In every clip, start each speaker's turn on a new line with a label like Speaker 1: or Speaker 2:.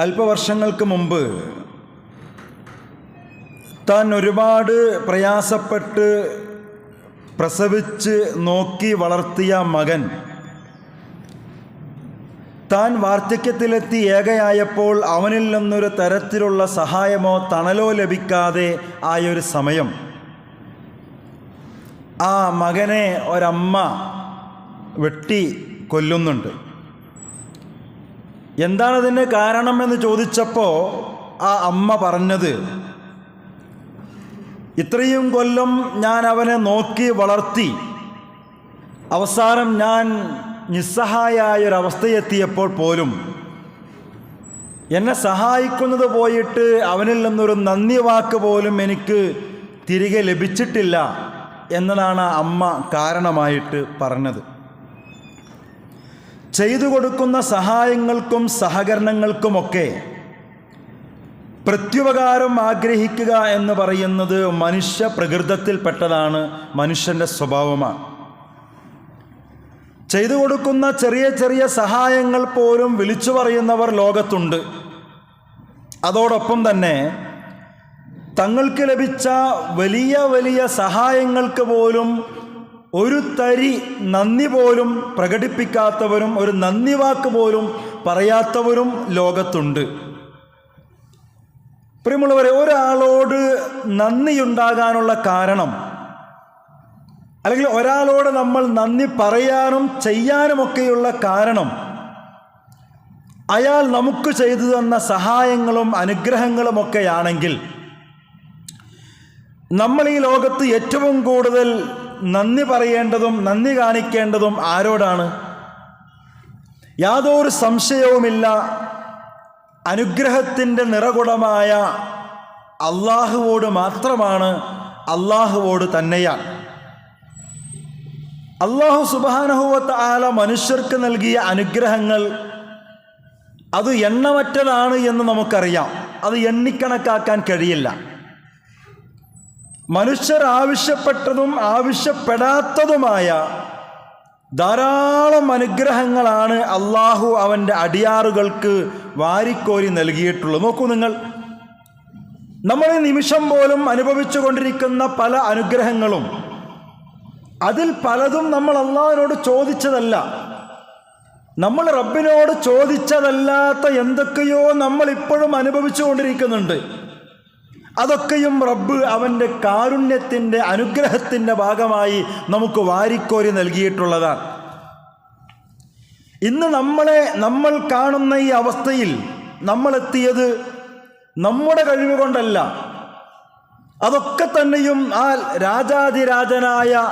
Speaker 1: അല്പവർഷങ്ങൾക്ക് മുമ്പ് താൻ ഒരുപാട് പ്രയാസപ്പെട്ട് പ്രസവിച്ച് നോക്കി വളർത്തിയ മകൻ. താൻ വാർദ്ധക്യത്തിലെത്തി ഏകയായപ്പോൾ അവനിൽ നിന്നൊരു തരത്തിലുള്ള സഹായമോ തണലോ ലഭിക്കാതെ ആയൊരു സമയം. ആ മകനെ ഒരമ്മ വെട്ടി കൊല്ലുന്നുണ്ട്. എന്താണതിന് കാരണമെന്ന് ചോദിച്ചപ്പോൾ ആ അമ്മ പറഞ്ഞത് ഇത്രയും കൊല്ലം ഞാൻ അവനെ നോക്കി വളർത്തി അവസാനം ഞാൻ നിസ്സഹായായ ഒരവസ്ഥയെത്തിയപ്പോൾ പോലും എന്നെ സഹായിക്കുന്നത് പോയിട്ട് അവനിൽ നിന്നൊരു നന്ദി വാക്ക് പോലും എനിക്ക് തിരികെ ലഭിച്ചിട്ടില്ല എന്നതാണ് അമ്മ കാരണമായിട്ട് പറഞ്ഞത്. ചെയ്തു കൊടുക്കുന്ന സഹായങ്ങൾക്കും സഹകരണങ്ങൾക്കുമൊക്കെ പ്രത്യുപകാരം ആഗ്രഹിക്കുക എന്ന് പറയുന്നത് മനുഷ്യ പ്രകൃതത്തിൽപ്പെട്ടതാണ് മനുഷ്യന്റെ സ്വഭാവമാണ്. ചെയ്തു കൊടുക്കുന്ന ചെറിയ ചെറിയ സഹായങ്ങൾ പോലും വിളിച്ചു പറയുന്നവർ ലോകത്തുണ്ട്. അതോടൊപ്പം തന്നെ തങ്ങൾക്ക് ലഭിച്ച വലിയ വലിയ സഹായങ്ങൾക്ക് പോലും ഒരു തരി നന്ദി പോലും പ്രകടിപ്പിക്കാത്തവരും ഒരു നന്ദി വാക്ക് പോലും പറയാത്തവരും ലോകത്തുണ്ട്. പ്രിയമുള്ളവരെ ഒരാളോട് നന്ദിയുണ്ടാകാനുള്ള കാരണം അല്ലെങ്കിൽ ഒരാളോട് നമ്മൾ നന്ദി പറയാനും ചെയ്യാനുമൊക്കെയുള്ള കാരണം അയാൾ നമുക്ക് ചെയ്തു തന്ന സഹായങ്ങളും അനുഗ്രഹങ്ങളുമൊക്കെയാണെങ്കിൽ നമ്മൾ ഈ ലോകത്ത് ഏറ്റവും കൂടുതൽ നന്ദി പറയേണ്ടതും നന്ദി കാണിക്കേണ്ടതും ആരോടാണ്? യാതൊരു സംശയവുമില്ല. അനുഗ്രഹത്തിന്റെ നിറകുടമായ അള്ളാഹുവോട് മാത്രമാണ് അള്ളാഹുവോട് തന്നെയാണ്. അള്ളാഹു സുബാനഹുവത്ത് ആല മനുഷ്യർക്ക് നൽകിയ അനുഗ്രഹങ്ങൾ അത് എണ്ണമറ്റതാണ് എന്ന് നമുക്കറിയാം. അത് എണ്ണിക്കണക്കാക്കാൻ കഴിയില്ല. മനുഷ്യർ ആവശ്യപ്പെട്ടതും ആവശ്യപ്പെടാത്തതുമായ ധാരാളം അനുഗ്രഹങ്ങളാണ് അള്ളാഹു അവന്റെ അടിയാറുകൾക്ക് വാരിക്കോരി നൽകിയിട്ടുള്ളത്. നോക്കൂ നിങ്ങൾ. നമ്മൾ ഈ നിമിഷം പോലും അനുഭവിച്ചു കൊണ്ടിരിക്കുന്ന പല അനുഗ്രഹങ്ങളും അതിൽ പലതും നമ്മൾ അള്ളാഹിനോട് ചോദിച്ചതല്ല. നമ്മൾ റബ്ബിനോട് ചോദിച്ചതല്ലാത്ത എന്തൊക്കെയോ നമ്മൾ ഇപ്പോഴും അനുഭവിച്ചു കൊണ്ടിരിക്കുന്നുണ്ട്. അതൊക്കെയും റബ്ബ് അവന്റെ കാരുണ്യത്തിന്റെ അനുഗ്രഹത്തിന്റെ ഭാഗമായി നമുക്ക് വാരിക്കോരി നൽകിയിട്ടുള്ളതാണ്. ഇന്ന് നമ്മളെ നമ്മൾ കാണുന്ന ഈ അവസ്ഥയിൽ നമ്മളെത്തിയത് നമ്മുടെ കഴിവ് കൊണ്ടല്ല. അതൊക്കെ തന്നെയും ആ രാജാതിരാജനായ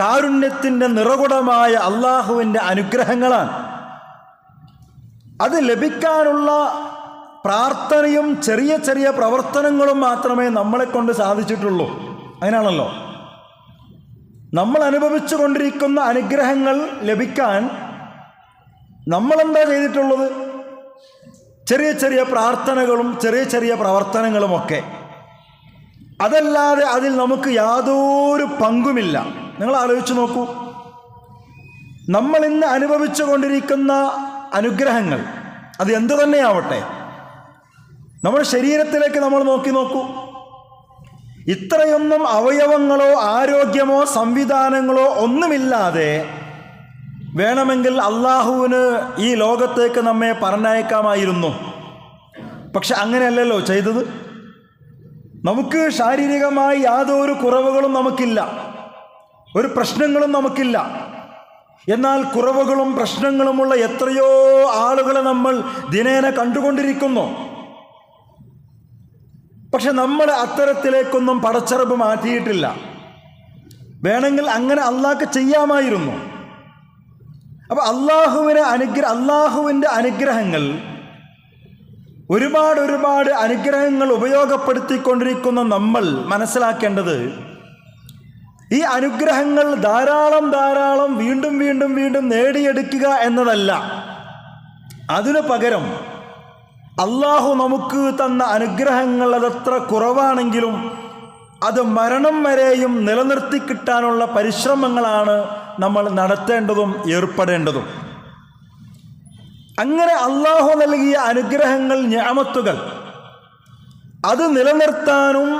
Speaker 1: കാരുണ്യത്തിന്റെ നിറകുടമായ അള്ളാഹുവിന്റെ അനുഗ്രഹങ്ങളാണ്. അത് ലഭിക്കാനുള്ള പ്രാർത്ഥനയും ചെറിയ ചെറിയ പ്രവർത്തനങ്ങളും മാത്രമേ നമ്മളെ കൊണ്ട് സാധിച്ചിട്ടുള്ളൂ. അതിനാണല്ലോ. നമ്മൾ അനുഭവിച്ചു കൊണ്ടിരിക്കുന്ന അനുഗ്രഹങ്ങൾ ലഭിക്കാൻ നമ്മളെന്താ ചെയ്തിട്ടുള്ളത്? ചെറിയ ചെറിയ പ്രാർത്ഥനകളും ചെറിയ ചെറിയ പ്രവർത്തനങ്ങളുമൊക്കെ. അതല്ലാതെ അതിൽ നമുക്ക് യാതൊരു പങ്കുമില്ല. നിങ്ങൾ ആലോചിച്ച് നോക്കൂ. നമ്മൾ ഇന്ന് അനുഭവിച്ചു കൊണ്ടിരിക്കുന്ന അനുഗ്രഹങ്ങൾ അത് എന്തു തന്നെയാവട്ടെ നമ്മുടെ ശരീരത്തിലേക്ക് നമ്മൾ നോക്കി നോക്കൂ. ഇത്രയൊന്നും അവയവങ്ങളോ ആരോഗ്യമോ സംവിധാനങ്ങളോ ഒന്നുമില്ലാതെ വേണമെങ്കിൽ അള്ളാഹുവിന് ഈ ലോകത്തേക്ക് നമ്മെ പറഞ്ഞയക്കാമായിരുന്നു. പക്ഷെ അങ്ങനെയല്ലല്ലോ ചെയ്തത്. നമുക്ക് ശാരീരികമായി യാതൊരു കുറവുകളും നമുക്കില്ല. ഒരു പ്രശ്നങ്ങളും നമുക്കില്ല. എന്നാൽ കുറവുകളും പ്രശ്നങ്ങളുമുള്ള എത്രയോ ആളുകളെ നമ്മൾ ദിനേന കണ്ടുകൊണ്ടിരിക്കുന്നു. പക്ഷെ നമ്മൾ അത്തരത്തിലേക്കൊന്നും പടച്ചറബ് മാറ്റിയിട്ടില്ല. വേണമെങ്കിൽ അങ്ങനെ അള്ളാഹ്ക്ക് ചെയ്യാമായിരുന്നു. അപ്പൊ അള്ളാഹുവിനെ അനുഗ്രഹ അള്ളാഹുവിന്റെ അനുഗ്രഹങ്ങൾ ഒരുപാട് ഒരുപാട് അനുഗ്രഹങ്ങൾ ഉപയോഗപ്പെടുത്തിക്കൊണ്ടിരിക്കുന്ന നമ്മൾ മനസ്സിലാക്കേണ്ടത് ഈ അനുഗ്രഹങ്ങൾ ധാരാളം ധാരാളം വീണ്ടും വീണ്ടും വീണ്ടും നേടിയെടുക്കുക എന്നതല്ല. അതിനു പകരം അള്ളാഹു നമുക്ക് തന്ന അനുഗ്രഹങ്ങൾ അതത്ര കുറവാണെങ്കിലും അത് മരണം വരെയും നിലനിർത്തി കിട്ടാനുള്ള പരിശ്രമങ്ങളാണ് നമ്മൾ നടത്തേണ്ടതും ഏർപ്പെടേണ്ടതും. അങ്ങനെ അള്ളാഹു നൽകിയ അനുഗ്രഹങ്ങൾ ഞാമത്തുകൾ അത് നിലനിർത്താനും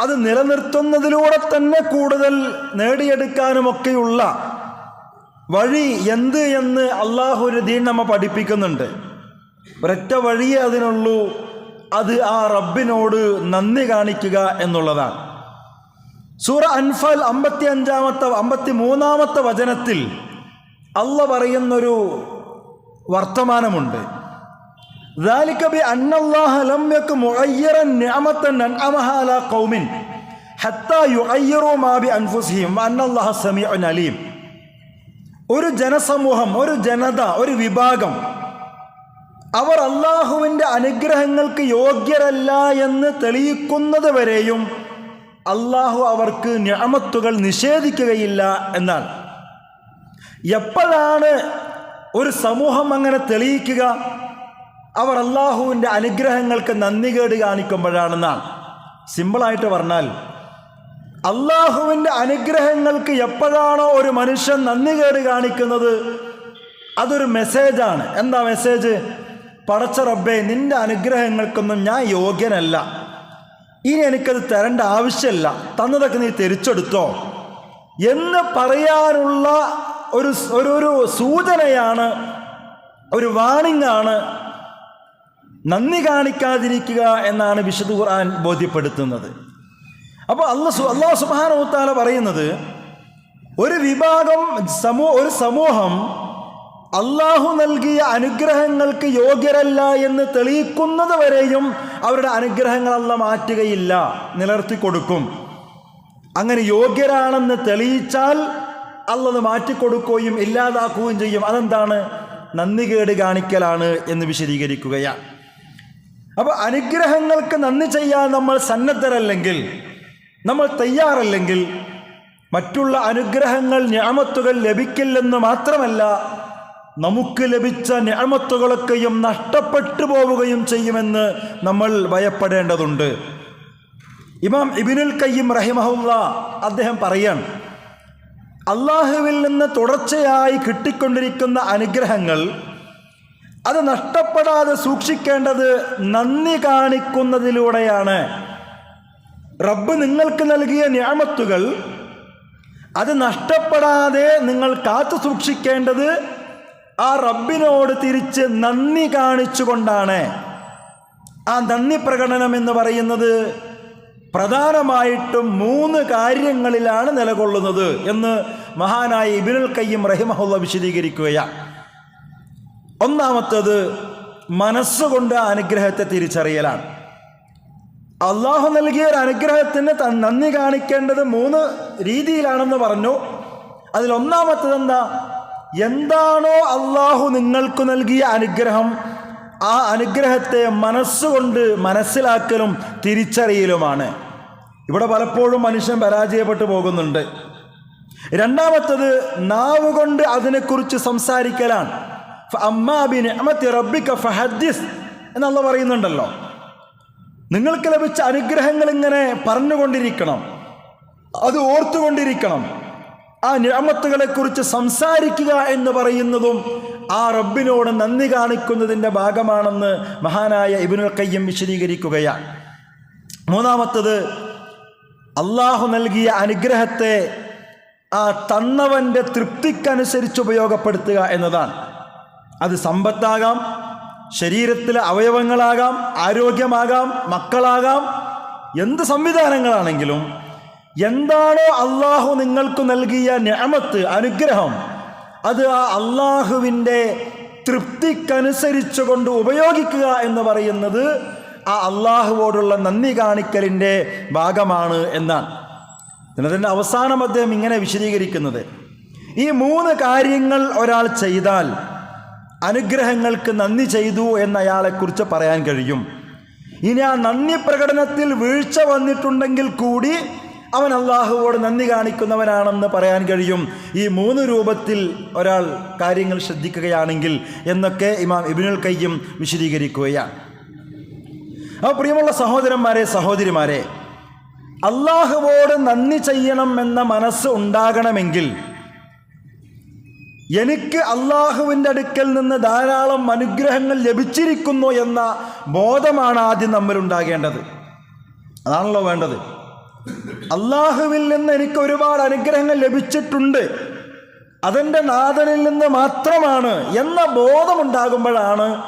Speaker 1: അത് നിലനിർത്തുന്നതിലൂടെ തന്നെ കൂടുതൽ നേടിയെടുക്കാനുമൊക്കെയുള്ള വഴി എന്ത് എന്ന് അള്ളാഹു ഒരു ദീൻ നമ്മ പഠിപ്പിക്കുന്നുണ്ട്. ഒരൊറ്റ വഴിയേ അതിനുള്ളൂ അത് ആ റബ്ബിനോട് നന്ദി കാണിക്കുക എന്നുള്ളതാണ് സൂറ അൻഫൽ അമ്പത്തി അഞ്ചാമത്തെ അമ്പത്തി മൂന്നാമത്തെ വചനത്തിൽ അല്ല പറയുന്നൊരു വർത്തമാനമുണ്ട് ذلك بأن الله لم يكن مغيرا نعمة أنعمها على قوم حتى يغيروا ما بأنفسهم وأن الله سميع عليم ഒരു ജനസമൂഹം ഒരു ജനത ഒരു വിഭാഗം അവർ അള്ളാഹുവിന്റെ അനുഗ്രഹങ്ങൾക്ക് യോഗ്യരല്ല എന്ന് തെളിയിക്കുന്നത് വരെയും അള്ളാഹു അവർക്ക് ഞാമത്തുകൾ നിഷേധിക്കുകയില്ല എന്നാണ്. എപ്പോഴാണ് ഒരു സമൂഹം അങ്ങനെ തെളിയിക്കുക? അവർ അള്ളാഹുവിന്റെ അനുഗ്രഹങ്ങൾക്ക് നന്ദി കേട് കാണിക്കുമ്പോഴാണെന്നാണ്. സിമ്പിളായിട്ട് പറഞ്ഞാൽ അള്ളാഹുവിന്റെ അനുഗ്രഹങ്ങൾക്ക് എപ്പോഴാണോ ഒരു മനുഷ്യൻ നന്ദി കേട് കാണിക്കുന്നത്? അതൊരു മെസ്സേജാണ്. എന്താ മെസ്സേജ്? പടച്ച റബ്ബേ നിന്റെ അനുഗ്രഹങ്ങൾക്കൊന്നും ഞാൻ യോഗ്യനല്ല. ഇനി എനിക്കത് തരേണ്ട ആവശ്യമില്ല. തന്നതൊക്കെ നീ തിരിച്ചെടുത്തോ. എന്ന് പറയാനുള്ള ഒരു ഒരു സൂചനയാണ് ഒരു വാണിംഗ് ആണ് നന്ദി കാണിക്കാതിരിക്കുക എന്നാണ് വിശുദ്ധ ഖുർആൻ ബോധ്യപ്പെടുത്തുന്നത്. അപ്പോൾ അല്ല അള്ളാഹു സുബാനോത്താല പറയുന്നത് ഒരു വിഭാഗം സമൂ ഒരു സമൂഹം അള്ളാഹു നൽകിയ അനുഗ്രഹങ്ങൾക്ക് യോഗ്യരല്ല എന്ന് തെളിയിക്കുന്നത് വരെയും അവരുടെ അനുഗ്രഹങ്ങൾ മാറ്റുകയില്ല നിലർത്തി കൊടുക്കും. അങ്ങനെ യോഗ്യരാണെന്ന് തെളിയിച്ചാൽ അള്ളത് മാറ്റിക്കൊടുക്കുകയും ഇല്ലാതാക്കുകയും ചെയ്യും. അതെന്താണ്? നന്ദികേട് കാണിക്കലാണ് എന്ന് വിശദീകരിക്കുകയാണ്. അപ്പോൾ അനുഗ്രഹങ്ങൾക്ക് നന്ദി ചെയ്യാൻ നമ്മൾ സന്നദ്ധരല്ലെങ്കിൽ നമ്മൾ തയ്യാറല്ലെങ്കിൽ മറ്റുള്ള അനുഗ്രഹങ്ങൾ ഞാമത്തുകൾ ലഭിക്കില്ലെന്ന് മാത്രമല്ല നമുക്ക് ലഭിച്ച ഞാമത്തുകളൊക്കെയും നഷ്ടപ്പെട്ടു പോവുകയും ചെയ്യുമെന്ന് നമ്മൾ ഭയപ്പെടേണ്ടതുണ്ട്. ഇമാം ഇബിനുൽ കയ്യം റഹിമഹുല്ല അദ്ദേഹം പറയാണ് അള്ളാഹുവിൽ നിന്ന് തുടർച്ചയായി കിട്ടിക്കൊണ്ടിരിക്കുന്ന അനുഗ്രഹങ്ങൾ അത് നഷ്ടപ്പെടാതെ സൂക്ഷിക്കേണ്ടത് നന്ദി കാണിക്കുന്നതിലൂടെയാണ്. റബ്ബ് നിങ്ങൾക്ക് നൽകിയ ഞാമത്തുകൾ അത് നഷ്ടപ്പെടാതെ നിങ്ങൾ കാത്തു സൂക്ഷിക്കേണ്ടത് ആ റബ്ബിനോട് തിരിച്ച് നന്ദി കാണിച്ചുകൊണ്ടാണ് ആ നന്ദി പ്രകടനം എന്ന് പറയുന്നത് പ്രധാനമായിട്ടും മൂന്ന് കാര്യങ്ങളിലാണ് നിലകൊള്ളുന്നത് എന്ന് മഹാനായ ഇബിനുൽ കയ്യം റഹിമഹുള്ള വിശദീകരിക്കുകയാണ് ഒന്നാമത്തത് മനസ്സുകൊണ്ട് അനുഗ്രഹത്തെ തിരിച്ചറിയലാണ്. അള്ളാഹു നൽകിയ ഒരു അനുഗ്രഹത്തിന് നന്ദി കാണിക്കേണ്ടത് മൂന്ന് രീതിയിലാണെന്ന് പറഞ്ഞു. അതിൽ ഒന്നാമത്തത് എന്താ എന്താണോ അള്ളാഹു നിങ്ങൾക്ക് നൽകിയ അനുഗ്രഹം ആ അനുഗ്രഹത്തെ മനസ്സുകൊണ്ട് മനസ്സിലാക്കലും തിരിച്ചറിയലുമാണ്. ഇവിടെ പലപ്പോഴും മനുഷ്യൻ പരാജയപ്പെട്ടു പോകുന്നുണ്ട്. രണ്ടാമത്തത് നാവ് കൊണ്ട് അതിനെക്കുറിച്ച് സംസാരിക്കലാണ്. അമ്മാ ബി നിഅമത്തി റബ്ബിക ഫഹദ്ദിസ് എന്നുള്ള പറയുന്നുണ്ടല്ലോ. നിങ്ങൾക്ക് ലഭിച്ച അനുഗ്രഹങ്ങൾ ഇങ്ങനെ പറഞ്ഞുകൊണ്ടിരിക്കണം. അത് ഓർത്തുകൊണ്ടിരിക്കണം. ആ കുറിച്ച് സംസാരിക്കുക എന്ന് പറയുന്നതും ആ റബ്ബിനോട് നന്ദി കാണിക്കുന്നതിന്റെ ഭാഗമാണെന്ന് മഹാനായ ഇബിനുൽ കയ്യം വിശദീകരിക്കുകയാണ് മൂന്നാമത്തത് അള്ളാഹു നൽകിയ അനുഗ്രഹത്തെ ആ തന്നവന്റെ തൃപ്തിക്കനുസരിച്ച് ഉപയോഗപ്പെടുത്തുക എന്നതാണ്. അത് സമ്പത്താകാം ശരീരത്തിലെ അവയവങ്ങളാകാം ആരോഗ്യമാകാം മക്കളാകാം എന്ത് സംവിധാനങ്ങളാണെങ്കിലും എന്താണോ അള്ളാഹു നിങ്ങൾക്ക് നൽകിയ ഞാമത്ത് അനുഗ്രഹം അത് ആ അള്ളാഹുവിന്റെ തൃപ്തിക്കനുസരിച്ച് കൊണ്ട് ഉപയോഗിക്കുക എന്ന് പറയുന്നത് ആ അള്ളാഹുവോടുള്ള നന്ദി കാണിക്കലിന്റെ ഭാഗമാണ് എന്നാണ്. ഇതിനതിന്റെ അവസാനം അദ്ദേഹം ഇങ്ങനെ വിശദീകരിക്കുന്നത്. ഈ മൂന്ന് കാര്യങ്ങൾ ഒരാൾ ചെയ്താൽ അനുഗ്രഹങ്ങൾക്ക് നന്ദി ചെയ്തു എന്നയാളെക്കുറിച്ച് പറയാൻ കഴിയും. ഇനി ആ നന്ദി പ്രകടനത്തിൽ വീഴ്ച വന്നിട്ടുണ്ടെങ്കിൽ കൂടി അവൻ അള്ളാഹുവോട് നന്ദി കാണിക്കുന്നവനാണെന്ന് പറയാൻ കഴിയും. ഈ മൂന്ന് രൂപത്തിൽ ഒരാൾ കാര്യങ്ങൾ ശ്രദ്ധിക്കുകയാണെങ്കിൽ എന്നൊക്കെ ഇമാം ഇബിനുൽ കയ്യും വിശദീകരിക്കുകയാണ്. ആ പ്രിയമുള്ള സഹോദരന്മാരെ സഹോദരിമാരെ അള്ളാഹുവോട് നന്ദി ചെയ്യണം എന്ന മനസ്സ് ഉണ്ടാകണമെങ്കിൽ എനിക്ക് അള്ളാഹുവിന്റെ അടുക്കൽ നിന്ന് ധാരാളം അനുഗ്രഹങ്ങൾ ലഭിച്ചിരിക്കുന്നു എന്ന ബോധമാണ് ആദ്യം നമ്മൾ ഉണ്ടാകേണ്ടത് അതാണല്ലോ വേണ്ടത്. അള്ളാഹുവിൽ നിന്ന് എനിക്ക് ഒരുപാട് അനുഗ്രഹങ്ങൾ ലഭിച്ചിട്ടുണ്ട്. അതെന്റെ നാഥനിൽ നിന്ന് മാത്രമാണ് എന്ന ബോധമുണ്ടാകുമ്പോഴാണ്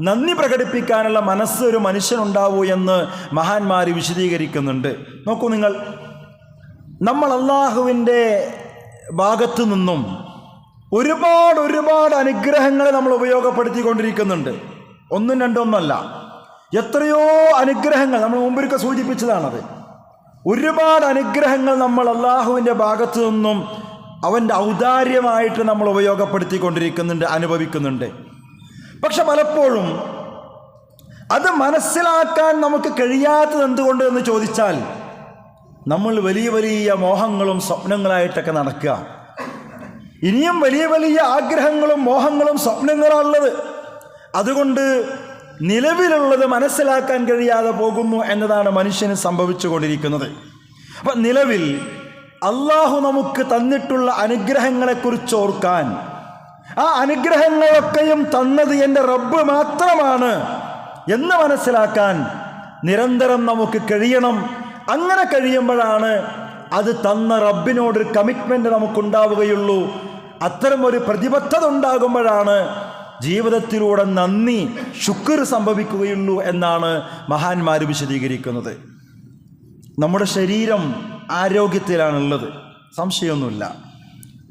Speaker 1: നന്ദി പ്രകടിപ്പിക്കാനുള്ള മനസ്സ് ഒരു മനുഷ്യനുണ്ടാവൂ എന്ന് മഹാന്മാർ വിശദീകരിക്കുന്നുണ്ട്. നോക്കൂ നിങ്ങൾ നമ്മൾ അള്ളാഹുവിന്റെ ഭാഗത്തു നിന്നും ഒരുപാട് ഒരുപാട് അനുഗ്രഹങ്ങളെ നമ്മൾ ഉപയോഗപ്പെടുത്തിക്കൊണ്ടിരിക്കുന്നുണ്ട്. ഒന്നും രണ്ടൊന്നല്ല എത്രയോ അനുഗ്രഹങ്ങൾ നമ്മൾ മുമ്പൊരുക്കെ സൂചിപ്പിച്ചതാണത്. ഒരുപാട് അനുഗ്രഹങ്ങൾ നമ്മൾ അള്ളാഹുവിന്റെ ഭാഗത്തു നിന്നും അവന്റെ ഔദാര്യമായിട്ട് നമ്മൾ ഉപയോഗപ്പെടുത്തിക്കൊണ്ടിരിക്കുന്നുണ്ട് അനുഭവിക്കുന്നുണ്ട്. പക്ഷെ പലപ്പോഴും അത് മനസ്സിലാക്കാൻ നമുക്ക് കഴിയാത്തത് എന്തുകൊണ്ട് എന്ന് ചോദിച്ചാൽ നമ്മൾ വലിയ വലിയ മോഹങ്ങളും സ്വപ്നങ്ങളായിട്ടൊക്കെ നടക്കുക. ഇനിയും വലിയ വലിയ ആഗ്രഹങ്ങളും മോഹങ്ങളും സ്വപ്നങ്ങളാണുള്ളത്. അതുകൊണ്ട് നിലവിലുള്ളത് മനസ്സിലാക്കാൻ കഴിയാതെ പോകുന്നു എന്നതാണ് മനുഷ്യന് സംഭവിച്ചു കൊണ്ടിരിക്കുന്നത് അപ്പം നിലവിൽ അള്ളാഹു നമുക്ക് തന്നിട്ടുള്ള അനുഗ്രഹങ്ങളെക്കുറിച്ച് ഓർക്കാൻ ആ അനുഗ്രഹങ്ങളൊക്കെയും തന്നത് എന്റെ റബ്ബ് മാത്രമാണ് എന്ന് മനസ്സിലാക്കാൻ നിരന്തരം നമുക്ക് കഴിയണം. അങ്ങനെ കഴിയുമ്പോഴാണ് അത് തന്ന റബ്ബിനോടൊരു കമ്മിറ്റ്മെന്റ് നമുക്കുണ്ടാവുകയുള്ളൂ. അത്തരം ഒരു പ്രതിബദ്ധത ഉണ്ടാകുമ്പോഴാണ് ജീവിതത്തിലൂടെ നന്ദി ശുക്ർ സംഭവിക്കുകയുള്ളൂ എന്നാണ് മഹാന്മാർ വിശദീകരിക്കുന്നത്. നമ്മുടെ ശരീരം ആരോഗ്യത്തിലാണുള്ളത്. സംശയമൊന്നുമില്ല.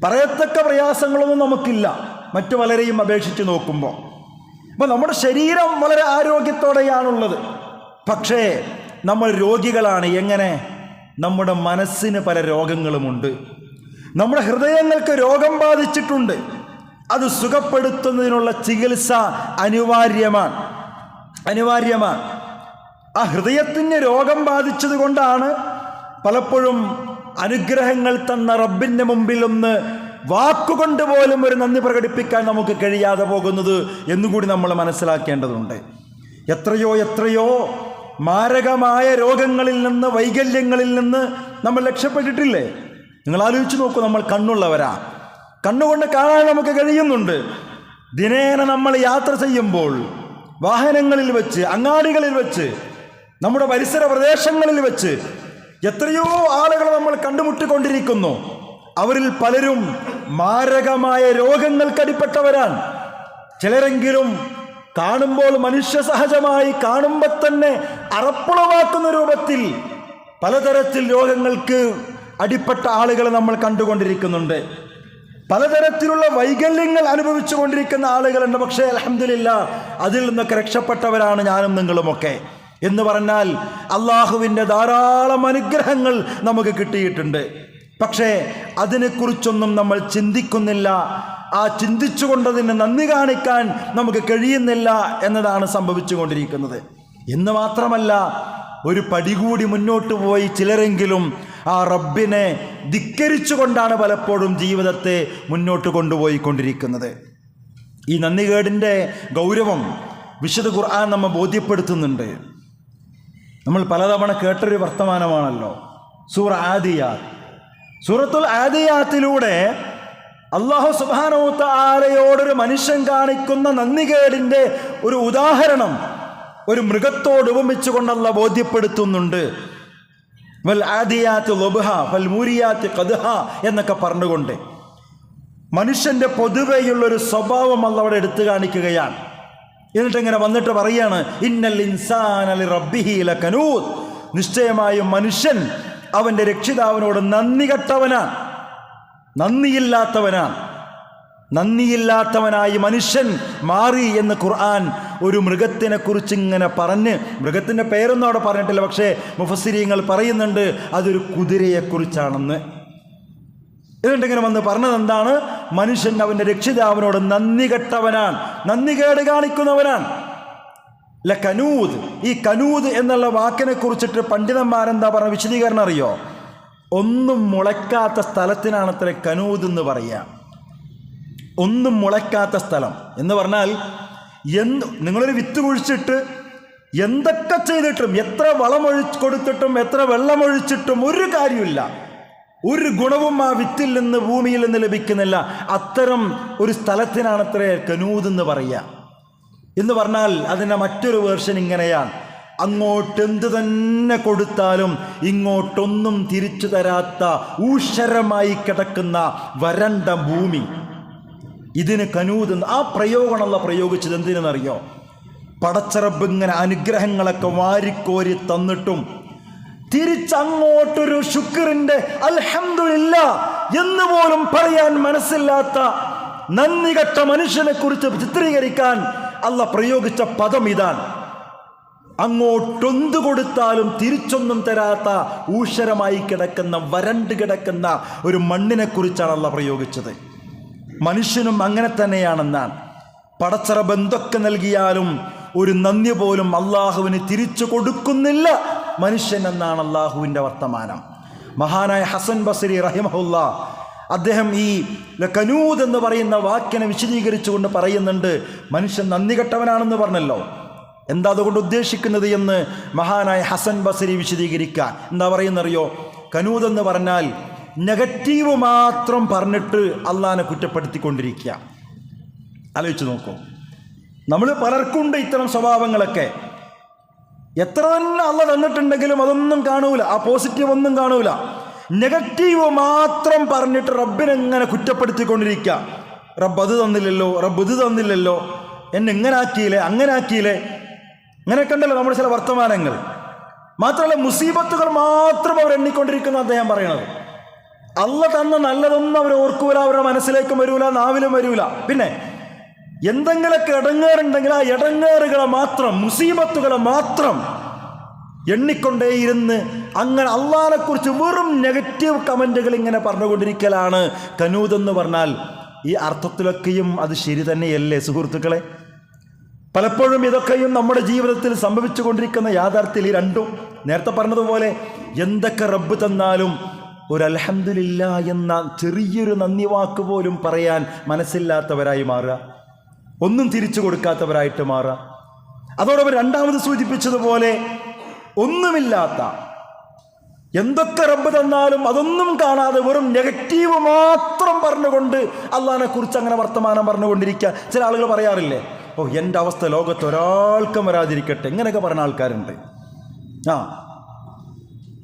Speaker 1: പറയത്തക്ക പ്രയാസങ്ങളൊന്നും നമുക്കില്ല. മറ്റു പലരെയും അപേക്ഷിച്ച് നോക്കുമ്പോൾ അപ്പം നമ്മുടെ ശരീരം വളരെ ആരോഗ്യത്തോടെയാണുള്ളത്. പക്ഷേ നമ്മൾ രോഗികളാണ്. എങ്ങനെ? നമ്മുടെ മനസ്സിന് പല രോഗങ്ങളുമുണ്ട്. നമ്മുടെ ഹൃദയങ്ങൾക്ക് രോഗം ബാധിച്ചിട്ടുണ്ട്. അത് സുഖപ്പെടുത്തുന്നതിനുള്ള ചികിത്സ അനിവാര്യമാണ്. അനിവാര്യമാണ്. ആ ഹൃദയത്തിന് രോഗം ബാധിച്ചത് കൊണ്ടാണ് പലപ്പോഴും അനുഗ്രഹങ്ങൾ തന്ന റബ്ബിന്റെ മുമ്പിൽ ഒന്ന് വാക്കുകൊണ്ട് പോലും ഒരു നന്ദി പ്രകടിപ്പിക്കാൻ നമുക്ക് കഴിയാതെ പോകുന്നത് എന്നുകൂടി നമ്മൾ മനസ്സിലാക്കേണ്ടതുണ്ട്. എത്രയോ എത്രയോ മാരകമായ രോഗങ്ങളിൽ നിന്ന് വൈകല്യങ്ങളിൽ നിന്ന് നമ്മൾ രക്ഷപ്പെട്ടിട്ടില്ലേ? നിങ്ങൾ ആലോചിച്ച് നോക്കൂ നമ്മൾ കണ്ണുള്ളവരാ. കണ്ണുകൊണ്ട് കാണാൻ നമുക്ക് കഴിയുന്നുണ്ട്. ദിനേന നമ്മൾ യാത്ര ചെയ്യുമ്പോൾ വാഹനങ്ങളിൽ വെച്ച് അങ്ങാടികളിൽ വെച്ച് നമ്മുടെ പരിസര പ്രദേശങ്ങളിൽ വെച്ച് എത്രയോ ആളുകൾ നമ്മൾ കണ്ടുമുട്ടിക്കൊണ്ടിരിക്കുന്നു. അവരിൽ പലരും മാരകമായ രോഗങ്ങൾക്കടിപ്പെട്ടവരാണ് ചിലരെങ്കിലും കാണുമ്പോൾ മനുഷ്യ സഹജമായി കാണുമ്പോൾ തന്നെ അറപ്പുളവാക്കുന്ന രൂപത്തിൽ പലതരത്തിൽ രോഗങ്ങൾക്ക് അടിപ്പെട്ട ആളുകളെ നമ്മൾ കണ്ടുകൊണ്ടിരിക്കുന്നുണ്ട്. പലതരത്തിലുള്ള വൈകല്യങ്ങൾ അനുഭവിച്ചു കൊണ്ടിരിക്കുന്ന ആളുകളുണ്ട്. പക്ഷേ അലഹമില്ല അതിൽ നിന്നൊക്കെ രക്ഷപ്പെട്ടവരാണ് ഞാനും നിങ്ങളുമൊക്കെ. എന്ന് പറഞ്ഞാൽ അള്ളാഹുവിന്റെ ധാരാളം അനുഗ്രഹങ്ങൾ നമുക്ക് കിട്ടിയിട്ടുണ്ട്. പക്ഷേ അതിനെക്കുറിച്ചൊന്നും നമ്മൾ ചിന്തിക്കുന്നില്ല. ആ ചിന്തിച്ചുകൊണ്ടതിന് നന്ദി കാണിക്കാൻ നമുക്ക് കഴിയുന്നില്ല എന്നതാണ് സംഭവിച്ചു കൊണ്ടിരിക്കുന്നത്. എന്ന് മാത്രമല്ല ഒരു പടി കൂടി മുന്നോട്ട് പോയി ചിലരെങ്കിലും ആ റബ്ബിനെ ധിക്കരിച്ചുകൊണ്ടാണ് പലപ്പോഴും ജീവിതത്തെ മുന്നോട്ട് കൊണ്ടുപോയിക്കൊണ്ടിരിക്കുന്നത്. ഈ നന്ദികേടിന്റെ ഗൗരവം വിശുദ്ധ ഖുർആൻ നമ്മെ ബോധ്യപ്പെടുത്തുന്നുണ്ട്. നമ്മൾ പലതവണ കേട്ടൊരു വർത്തമാനമാണല്ലോ. സൂറ ആദിയാ സൂറത്തുൽ ആദിയാത്തിലൂടെ അള്ളാഹു സുബാനോത്ത ആലയോടൊരു മനുഷ്യൻ കാണിക്കുന്ന നന്ദികേടിന്റെ ഒരു ഉദാഹരണം ഒരു മൃഗത്തോട് ഉപമിച്ചുകൊണ്ടല്ല ബോധ്യപ്പെടുത്തുന്നുണ്ട്. എന്നൊക്കെ പറഞ്ഞുകൊണ്ട് മനുഷ്യന്റെ പൊതുവെയുള്ളൊരു സ്വഭാവം അല്ല അവിടെ എടുത്തു കാണിക്കുകയാണ്. എന്നിട്ട് ഇങ്ങനെ വന്നിട്ട് പറയാണ് ഇന്നൽ ഇൻസാൻ അലി റബ്ബിഹീല കനൂത് നിശ്ചയമായും മനുഷ്യൻ അവന്റെ രക്ഷിതാവിനോട് നന്ദി കെട്ടവനാണ്. നന്ദിയില്ലാത്തവനാണ്. നന്ദിയില്ലാത്തവനായി മനുഷ്യൻ മാറി എന്ന് ഖുർആൻ ഒരു മൃഗത്തിനെ കുറിച്ച് ഇങ്ങനെ പറഞ്ഞ് മൃഗത്തിന്റെ പേരൊന്നും അവിടെ പറഞ്ഞിട്ടില്ല പക്ഷേ മുഫസിരിയങ്ങൾ പറയുന്നുണ്ട് അതൊരു കുതിരയെക്കുറിച്ചാണെന്ന്. എന്നിട്ട് ഇങ്ങനെ വന്ന് പറഞ്ഞത് എന്താണ് മനുഷ്യൻ അവന്റെ രക്ഷിതാവിനോട് നന്ദി കെട്ടവനാണ് നന്ദി കേട് കാണിക്കുന്നവനാണ്. അല്ല കനൂത് ഈ കനൂദ് എന്നുള്ള വാക്കിനെ കുറിച്ചിട്ട് പണ്ഡിതന്മാരെന്താ പറഞ്ഞ വിശദീകരണം അറിയോ? ഒന്നും മുളയ്ക്കാത്ത സ്ഥലത്തിനാണ് അത്ര കനൂത് എന്ന് പറയുക. ഒന്നും മുളയ്ക്കാത്ത സ്ഥലം എന്ന് പറഞ്ഞാൽ എന്ത് നിങ്ങളൊരു വിത്ത് കുഴിച്ചിട്ട് എന്തൊക്കെ ചെയ്തിട്ടും എത്ര വളമൊഴിച്ച് കൊടുത്തിട്ടും എത്ര വെള്ളമൊഴിച്ചിട്ടും ഒരു കാര്യമില്ല ഒരു ഗുണവും ആ വിത്തിൽ നിന്ന് ഭൂമിയിൽ നിന്ന് ലഭിക്കുന്നില്ല. അത്തരം ഒരു സ്ഥലത്തിനാണത്രേ കനൂദ് എന്ന് പറയുക. എന്ന് പറഞ്ഞാൽ അതിന്റെ മറ്റൊരു വേർഷൻ ഇങ്ങനെയാണ്. അങ്ങോട്ട് എന്ത് തന്നെ കൊടുത്താലും ഇങ്ങോട്ടൊന്നും തിരിച്ചു തരാത്ത ഊഷരമായി കിടക്കുന്ന വരണ്ട ഭൂമി. ഇതിന് കനൂത് ആ പ്രയോഗമല്ല പ്രയോഗിച്ചത്. എന്തിനെന്നറിയോ? പടച്ചറബ് ഇങ്ങനെ അനുഗ്രഹങ്ങളൊക്കെ വാരിക്കോരി തന്നിട്ടും തിരിച്ചങ്ങോട്ടൊരു ശുക്രന്റെ അൽഹമില്ല എന്ന് പോലും പറയാൻ മനസ്സില്ലാത്ത നന്ദി കെട്ട മനുഷ്യനെ കുറിച്ച് ചിത്രീകരിക്കാൻ അല്ല പ്രയോഗിച്ച പദം ഇതാണ്. അങ്ങോട്ടൊന്തു കൊടുത്താലും തിരിച്ചൊന്നും തരാത്ത ഊഷരമായി കിടക്കുന്ന വരണ്ട് കിടക്കുന്ന ഒരു മണ്ണിനെ കുറിച്ചാണ് അല്ല പ്രയോഗിച്ചത്. മനുഷ്യനും അങ്ങനെ തന്നെയാണെന്നാണ്. പടച്ചറബ് എന്തൊക്കെ നൽകിയാലും ഒരു നന്ദി പോലും അള്ളാഹുവിന് തിരിച്ചു കൊടുക്കുന്നില്ല. മനുഷ്യൻ എന്നാണ് അള്ളാഹുവിന്റെ വർത്തമാനം. മഹാനായ ഹസൻ ബസരി റഹിമഹുല്ല അദ്ദേഹം ഈ കനൂദ് എന്ന് പറയുന്ന വാക്കിനെ വിശദീകരിച്ചുകൊണ്ട് പറയുന്നുണ്ട് മനുഷ്യൻ നന്ദി കെട്ടവനാണെന്ന് പറഞ്ഞല്ലോ. എന്താ അതുകൊണ്ട് ഉദ്ദേശിക്കുന്നത് എന്ന് മഹാനായ ഹസൻ ബസരി വിശദീകരിക്കുക എന്താ പറയുന്നറിയോ? കനൂദ് എന്ന് പറഞ്ഞാൽ നെഗറ്റീവ് മാത്രം പറഞ്ഞിട്ട് അള്ളാഹാനെ കുറ്റപ്പെടുത്തിക്കൊണ്ടിരിക്കുക. ആലോചിച്ച് നോക്കൂ. നമ്മൾ പലർക്കുണ്ട് ഇത്തരം സ്വഭാവങ്ങളൊക്കെ. എത്ര തന്നെ അല്ല തന്നിട്ടുണ്ടെങ്കിലും അതൊന്നും കാണൂല. ആ പോസിറ്റീവ് ഒന്നും കാണൂല. നെഗറ്റീവ് മാത്രം പറഞ്ഞിട്ട് റബ്ബിനെങ്ങനെ കുറ്റപ്പെടുത്തിക്കൊണ്ടിരിക്കുക. റബ്ബ് അത് തന്നില്ലല്ലോ റബ്ബ് ഇത് തന്നില്ലല്ലോ എന്നെ ഇങ്ങനെ ആക്കിയില്ലേ അങ്ങനെ ആക്കിയില്ലേ. അങ്ങനെയൊക്കെ ഉണ്ടല്ലോ നമ്മുടെ ചില വർത്തമാനങ്ങൾ. മാത്രമല്ല മുസീബത്തുകൾ മാത്രം അവർ എണ്ണിക്കൊണ്ടിരിക്കുന്ന അദ്ദേഹം പറയണത് അല്ല തന്ന നല്ലതൊന്നും അവർ ഓർക്കൂല അവരുടെ മനസ്സിലേക്കും വരൂല നാവിലും വരൂല. പിന്നെ എന്തെങ്കിലുമൊക്കെ ഇടങ്ങേറുണ്ടെങ്കിൽ ആ ഇടങ്ങേറുകളെ മാത്രം മുസീബത്തുകളെ മാത്രം എണ്ണിക്കൊണ്ടേയിരുന്ന് അങ്ങനെ അള്ളാഹിനെ കുറിച്ച് വെറും നെഗറ്റീവ് കമന്റുകൾ ഇങ്ങനെ പറഞ്ഞുകൊണ്ടിരിക്കലാണ്. കനൂദ് എന്ന് പറഞ്ഞാൽ ഈ അർത്ഥത്തിലൊക്കെയും അത് ശരി തന്നെയല്ലേ സുഹൃത്തുക്കളെ? പലപ്പോഴും ഇതൊക്കെയും നമ്മുടെ ജീവിതത്തിൽ സംഭവിച്ചു കൊണ്ടിരിക്കുന്ന യാഥാർത്ഥ്യം ഈ രണ്ടും. നേരത്തെ പറഞ്ഞതുപോലെ എന്തൊക്കെ റബ്ബ് തന്നാലും ഒരു അൽഹംദുലില്ല എന്ന ചെറിയൊരു നന്ദി വാക്ക് പോലും പറയാൻ മനസ്സില്ലാത്തവരായി മാറുക. ഒന്നും തിരിച്ചു കൊടുക്കാത്തവരായിട്ട് മാറുക. അതോടൊപ്പം രണ്ടാമത് സൂചിപ്പിച്ചതുപോലെ ഒന്നുമില്ലാത്ത എന്തൊക്കെ റബ്ബ് തന്നാലും അതൊന്നും കാണാതെ വെറും നെഗറ്റീവ് മാത്രം പറഞ്ഞുകൊണ്ട് അള്ളഹാനെ കുറിച്ച് അങ്ങനെ വർത്തമാനം പറഞ്ഞുകൊണ്ടിരിക്കുക. ചില ആളുകൾ പറയാറില്ലേ ഓ എന്റെ അവസ്ഥ ലോകത്ത് ഒരാൾക്കും വരാതിരിക്കട്ടെ. ഇങ്ങനെയൊക്കെ പറഞ്ഞ ആൾക്കാരുണ്ട്. ആ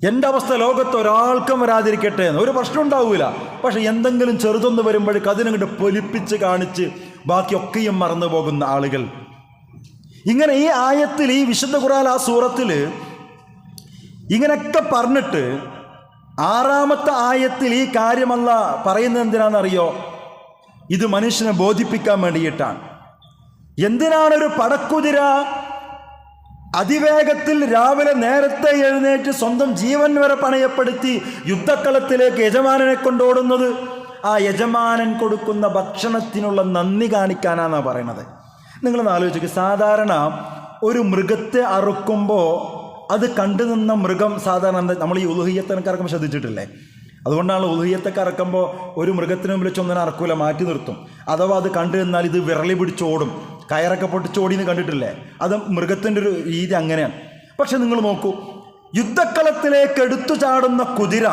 Speaker 1: എന്റെ അവസ്ഥ ലോകത്ത് ഒരാൾക്കും വരാതിരിക്കട്ടെ എന്ന്. ഒരു പ്രശ്നം ഉണ്ടാവില്ല പക്ഷെ എന്തെങ്കിലും ചെറുതൊന്ന് വരുമ്പോഴേക്ക് അതിനങ്ങോട്ട് പൊലിപ്പിച്ച് കാണിച്ച് ബാക്കിയൊക്കെയും മറന്നു പോകുന്ന ആളുകൾ. ഇങ്ങനെ ഈ ആയത്തിൽ ഈ വിശുദ്ധ ഖുറാൻ ആ സൂറത്തിൽ ഇങ്ങനെയൊക്കെ പറഞ്ഞിട്ട് ആറാമത്തെ ആയത്തിൽ ഈ കാര്യമല്ല പറയുന്നത് എന്തിനാണെന്നറിയോ? ഇത് മനുഷ്യനെ ബോധിപ്പിക്കാൻ വേണ്ടിയിട്ടാണ്. എന്തിനാണ് ഒരു പടക്കുതിര അതിവേഗത്തിൽ രാവിലെ നേരത്തെ എഴുന്നേറ്റ് സ്വന്തം ജീവൻ വരെ പണയപ്പെടുത്തി യുദ്ധക്കളത്തിലേക്ക് യജമാനനെ കൊണ്ടോടുന്നത്. ആ യജമാനൻ കൊടുക്കുന്ന ഭക്ഷണത്തിനുള്ള നന്ദി കാണിക്കാനാണെന്നാണ് പറയണത്. നിങ്ങൾ ആലോചിക്കുക സാധാരണ ഒരു മൃഗത്തെ അറുക്കുമ്പോൾ അത് കണ്ടു നിന്ന മൃഗം സാധാരണ നമ്മൾ ഈ ഉലുഹിയത്തിനൊക്കെ ഇറക്കുമ്പോൾ ശ്രദ്ധിച്ചിട്ടില്ലേ? അതുകൊണ്ടാണ് ഉലുഹിയത്തൊക്കെ അറക്കുമ്പോൾ ഒരു മൃഗത്തിന് മുമ്പിൽ ചൊന്നിനെ അറക്കൂല മാറ്റി നിർത്തും. അഥവാ അത് കണ്ടു നിന്നാൽ ഇത് വിരളി പിടിച്ചോടും കയറൊക്കെ പൊട്ടിച്ചോടിയെന്ന് കണ്ടിട്ടില്ലേ? അത് മൃഗത്തിന്റെ ഒരു രീതി അങ്ങനെയാണ്. പക്ഷെ നിങ്ങൾ നോക്കൂ യുദ്ധക്കളത്തിലേക്ക് എടുത്തു ചാടുന്ന കുതിര